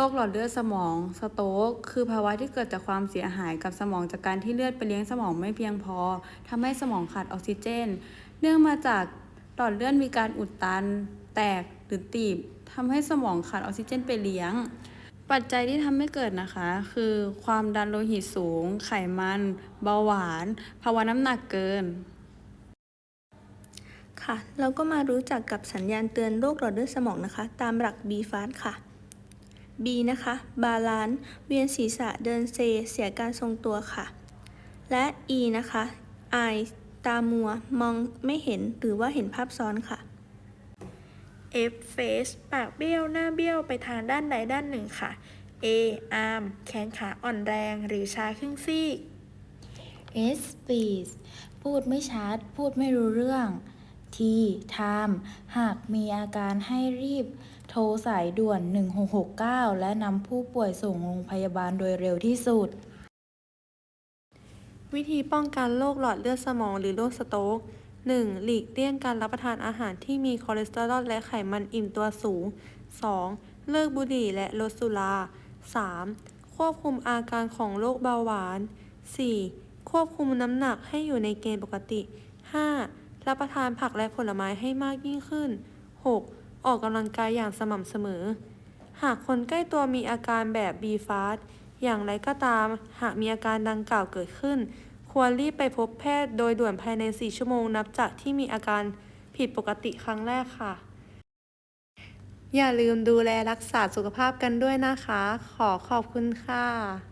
โรคหลอดเลือดสมองสโตกคือภาวะที่เกิดจากความเสียหายกับสมองจากการที่เลือดไปเลี้ยงสมองไม่เพียงพอทำให้สมองขาดออกซิเจน เนื่องมาจากหลอดเลือดมีการอุดตัน แตกหรือตีบทำให้สมองขาดออกซิเจนไปเลี้ยง ปัจจัยที่ทำให้เกิดนะคะ คือความดันโลหิตสูง ไขมัน เบาหวาน ภาวะน้ำหนักเกินค่ะ เราก็มารู้จักกับสัญญาณเตือนโรคหลอดเลือดสมองนะคะ ตามหลัก B fast ค่ะ B นะคะ บาลานซ์ เวียนศีรษะ เดินเซ เสียการทรงตัวค่ะ และ E นะคะ Eye ตามัว มองไม่เห็น หรือว่าเห็นภาพซ้อนค่ะ F face ปากเบี้ยว หน้าเบี้ยวไปทางด้านใดด้านหนึ่งค่ะ A arm แขนขาอ่อนแรง หรือชาครึ่งซีก S speech พูดไม่ชัด พูดไม่รู้เรื่อง T time หากมีอาการให้รีบโทรสายด่วน 1669 และนำผู้ป่วยส่งโรงพยาบาลโดยเร็วที่สุด วิธีป้องกันโรคหลอดเลือดสมองหรือโรคสโตรก 1. หลีกเลี่ยงการรับประทานอาหารที่มีคอเลสเตอรอลและไขมันอิ่มตัวสูง 2. เลิกบุหรี่และลดสุรา 3. ควบคุมอาการของโรคเบาหวาน 4. ควบคุมน้ำหนักให้อยู่ในเกณฑ์ปกติ 5. รับประทานผักและผลไม้ให้มากยิ่งขึ้น 6. ออกกำลังกายอย่างสม่ำเสมอ หากคนใกล้ตัวมีอาการแบบ B fast อย่างไรก็ตาม หากมีอาการดังกล่าวเกิดขึ้น ควรรีบไปพบแพทย์โดยด่วนภายใน 4 ชั่วโมงนับจากที่มีอาการผิดปกติครั้งแรกค่ะ อย่าลืมดูแลรักษาสุขภาพกันด้วยนะคะ ขอขอบคุณค่ะ